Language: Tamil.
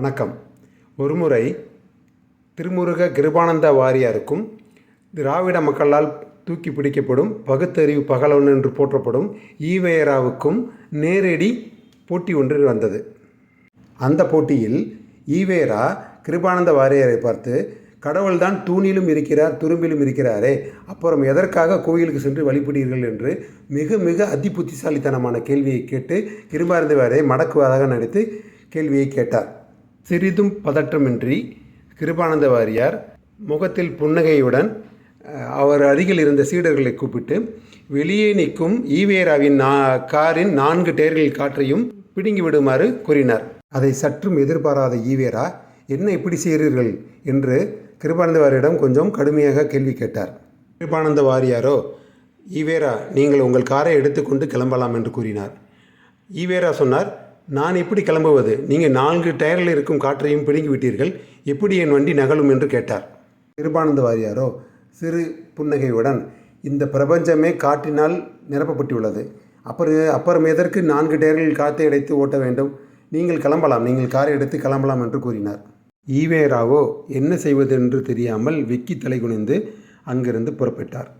வணக்கம். ஒருமுறை திருமுருக கிருபானந்த வாரியாருக்கும் திராவிட மக்களால் தூக்கி பிடிக்கப்படும் பகுத்தறிவு பகலவன் என்று போற்றப்படும் ஈவேராவுக்கும் நேரடி போட்டி ஒன்று வந்தது. அந்த போட்டியில் ஈவேரா கிருபானந்த வாரியாரை பார்த்து கடவுள்தான் தூணிலும் இருக்கிறார் துரும்பிலும் இருக்கிறாரே அப்புறம் எதற்காக கோயிலுக்கு சென்று வழிபடுகிறீர்கள் என்று மிக மிக அதி புத்திசாலித்தனமான கேள்வியை கேட்டு கிருபானந்த வாரியை மடக்குவதாக நடித்து கேள்வியை கேட்டார். சிறிதும் பதற்றமின்றி கிருபானந்த வாரியார் முகத்தில் புன்னகையுடன் அவர் அருகில் இருந்த சீடர்களை கூப்பிட்டு வெளியே நிற்கும் ஈவேராவின் நா காரின் நான்கு டயர்கள் காற்றையும் பிடுங்கி விடுமாறு கூறினார். அதை சற்றும் எதிர்பாராத ஈவேரா என்ன இப்படி செய்கிறீர்கள்? என்று கிருபானந்த வாரியிடம் கொஞ்சம் கடுமையாக கேள்வி கேட்டார். கிருபானந்த வாரியாரோ ஈவேரா நீங்கள் உங்கள் காரை எடுத்துக்கொண்டு கிளம்பலாம் என்று கூறினார். ஈவேரா சொன்னார் நான் எப்படி கிளம்புவது? நீங்கள் நான்கு டயரில் இருக்கும் காற்றையும் பிடுங்கி விட்டீர்கள். எப்படி என் வண்டி நகலும் என்று கேட்டார். கிருபானந்த வாரியாரோ சிறு புன்னகையுடன் இந்த பிரபஞ்சமே காற்றினால் நிரப்பப்பட்டுள்ளது. அப்புறம் அப்புறம் எதற்கு நான்கு டயர்களில் காற்றை அடைத்து ஓட்ட வேண்டும்? நீங்கள் கிளம்பலாம். நீங்கள் காரை எடுத்து கிளம்பலாம் என்று கூறினார். ஈவேராவோ என்ன செய்வது என்று தெரியாமல் வெக்கி தலை குனிந்து அங்கிருந்து புறப்பட்டார்.